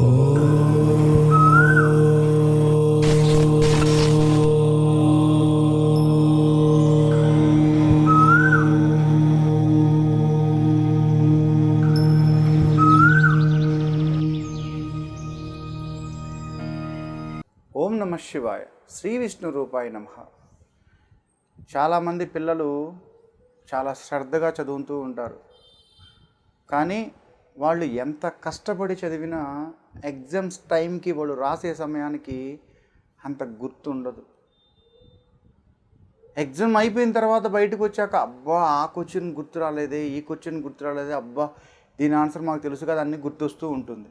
ఓం నమ శివాయ. శ్రీ విష్ణు రూపాయ నమ. చాలామంది పిల్లలు చాలా శ్రద్ధగా చదువుతూ ఉంటారు. కానీ వాళ్ళు ఎంత కష్టపడి చదివినా ఎగ్జామ్స్ టైంకి వాళ్ళు రాసే సమయానికి అంత గుర్తుండదు. ఎగ్జామ్ అయిపోయిన తర్వాత బయటకు వచ్చాక అబ్బా ఆ క్వశ్చన్ గుర్తు రాలేదే ఈ క్వశ్చన్ గుర్తు రాలేదే అబ్బా దీని ఆన్సర్ మాకు తెలుసు కదా అన్నీ గుర్తొస్తూ ఉంటుంది.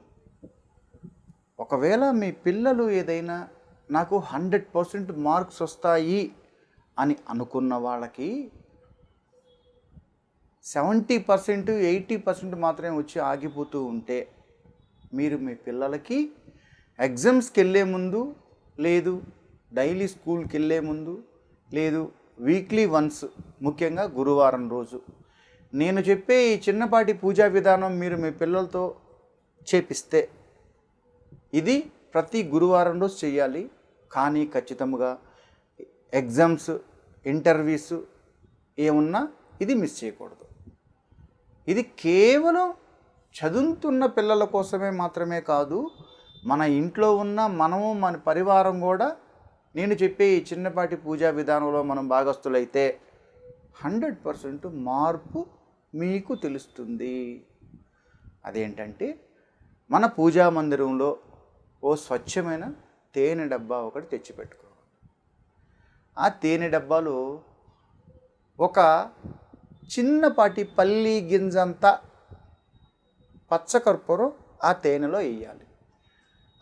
ఒకవేళ మీ పిల్లలు ఏదైనా నాకు హండ్రెడ్ పర్సెంట్ మార్క్స్ వస్తాయి అని అనుకున్న వాళ్ళకి సెవెంటీ పర్సెంట్ ఎయిటీ పర్సెంట్ మాత్రమే వచ్చి ఆగిపోతూ ఉంటే మీరు మీ పిల్లలకి ఎగ్జామ్స్కి వెళ్ళే ముందు లేదు డైలీ స్కూల్కి వెళ్ళే ముందు లేదు వీక్లీ వన్స్ ముఖ్యంగా గురువారం రోజు. నేను చెప్పే ఈ చిన్నపాటి పూజా విధానం మీరు మీ పిల్లలతో చేపిస్తే ఇది ప్రతి గురువారం రోజు చేయాలి కానీ ఖచ్చితంగా ఎగ్జామ్స్ ఇంటర్వ్యూస్ ఏమున్నా ఇది మిస్ చేయకూడదు. ఇది కేవలం చదువుతున్న పిల్లల కోసమే మాత్రమే కాదు మన ఇంట్లో ఉన్న మనము మన పరివారం కూడా నేను చెప్పే ఈ చిన్నపాటి పూజా విధానంలో మనం భాగస్థులైతే హండ్రెడ్ పర్సెంట్ మార్పు మీకు తెలుస్తుంది. అదేంటంటే మన పూజా మందిరంలో ఓ స్వచ్ఛమైన తేనె డబ్బా ఒకటి తెచ్చిపెట్టుకోవాలి. ఆ తేనె డబ్బాలో ఒక చిన్నపాటి పల్లి గింజంతా పచ్చకర్పూరం ఆ తేనెలో వేయాలి.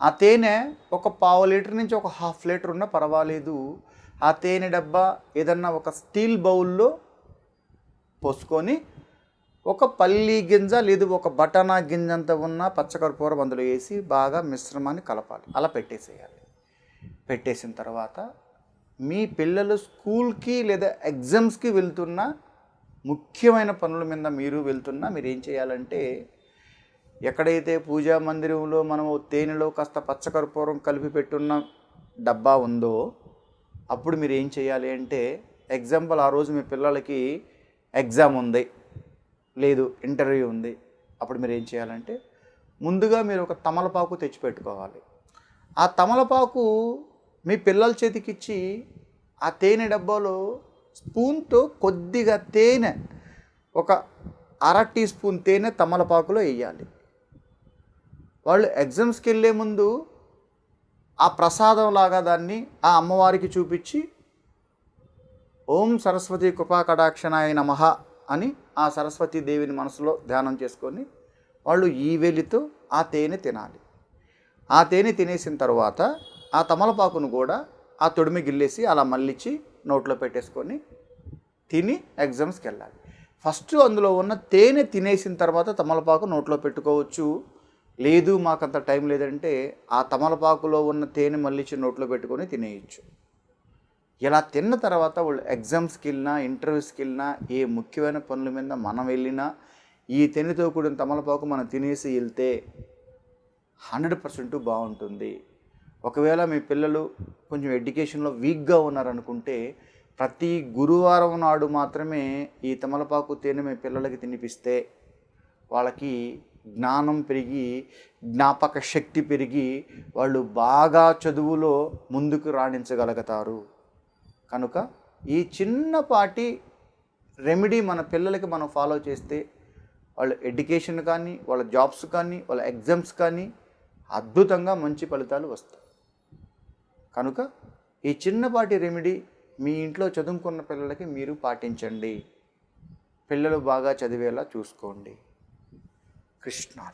ఆ తేనె ఒక పావు లీటర్ నుంచి ఒక హాఫ్ లీటర్ ఉన్నా పర్వాలేదు. ఆ తేనె డబ్బా ఏదన్నా ఒక స్టీల్ బౌల్లో పోసుకొని ఒక పల్లి గింజ లేదు ఒక బటానా గింజంత ఉన్న పచ్చకర్పూరం అందులో వేసి బాగా మిశ్రమాన్ని కలపాలి. అలా పెట్టేసేయాలి. పెట్టేసిన తర్వాత మీ పిల్లలు స్కూల్కి లేదా ఎగ్జామ్స్కి వెళ్తున్న ముఖ్యమైన పనుల మీద మీరు వెళ్తున్నా మీరు ఏం చేయాలంటే ఎక్కడైతే పూజా మందిరంలో మనం తేనెలో కాస్త పచ్చకర్పూరం కలిపి పెట్టున్న డబ్బా ఉందో అప్పుడు మీరు ఏం చేయాలి అంటే ఎగ్జాంపుల్ ఆ రోజు మీ పిల్లలకి ఎగ్జామ్ ఉంది లేదు ఇంటర్వ్యూ ఉంది అప్పుడు మీరు ఏం చేయాలంటే ముందుగా మీరు ఒక తమలపాకు తెచ్చిపెట్టుకోవాలి. ఆ తమలపాకు మీ పిల్లల చేతికిచ్చి ఆ తేనె డబ్బాలో స్పూన్తో కొద్దిగా తేనె ఒక అర టీ స్పూన్ తేనె తమలపాకులో వేయాలి. వాళ్ళు ఎగ్జామ్స్కి వెళ్ళే ముందు ఆ ప్రసాదం లాగా దాన్ని ఆ అమ్మవారికి చూపించి ఓం సరస్వతి కృపా కటాక్షణాయ నమః అని ఆ సరస్వతీ దేవిని మనసులో ధ్యానం చేసుకొని వాళ్ళు ఈ వేలితో ఆ తేనె తినాలి. ఆ తేనె తినేసిన తర్వాత ఆ తమలపాకును కూడా ఆ తొడిమి గిల్లేసి అలా మళ్ళించి నోట్లో పెట్టేసుకొని తిని ఎగ్జామ్స్కి వెళ్ళాలి. ఫస్ట్ అందులో ఉన్న తేనె తినేసిన తర్వాత తమలపాకు నోట్లో పెట్టుకోవచ్చు. లేదు మాకంత టైం లేదంటే ఆ తమలపాకులో ఉన్న తేనె మళ్ళీ నోట్లో పెట్టుకొని తినేయచ్చు. ఇలా తిన్న తర్వాత వాళ్ళు ఎగ్జామ్స్కి వెళ్ళినా ఇంటర్వ్యూస్కి వెళ్ళినా ఏ ముఖ్యమైన పనుల మీద మనం వెళ్ళినా ఈ తేనెతో కూడిన తమలపాకు మనం తినేసి వెళ్తే హండ్రెడ్ పర్సెంట్ బాగుంటుంది. ఒకవేళ మీ పిల్లలు కొంచెం ఎడ్యుకేషన్లో వీక్గా ఉన్నారనుకుంటే ప్రతి గురువారం నాడు మాత్రమే ఈ తమలపాకు తేనె మీ పిల్లలకి తినిపిస్తే వాళ్ళకి జ్ఞానం పెరిగి జ్ఞాపక శక్తి పెరిగి వాళ్ళు బాగా చదువులో ముందుకు రాణించగలుగుతారు. కనుక ఈ చిన్నపాటి రెమెడీ మన పిల్లలకి మనం ఫాలో చేస్తే వాళ్ళ ఎడ్యుకేషన్ కానీ వాళ్ళ జాబ్స్ కానీ వాళ్ళ ఎగ్జామ్స్ కానీ అద్భుతంగా మంచి ఫలితాలు వస్తాయి. కనుక ఈ చిన్నపాటి రెమెడీ మీ ఇంట్లో చదువుకున్న పిల్లలకి మీరు పాటించండి. పిల్లలు బాగా చదివేలా చూసుకోండి. कृष्णा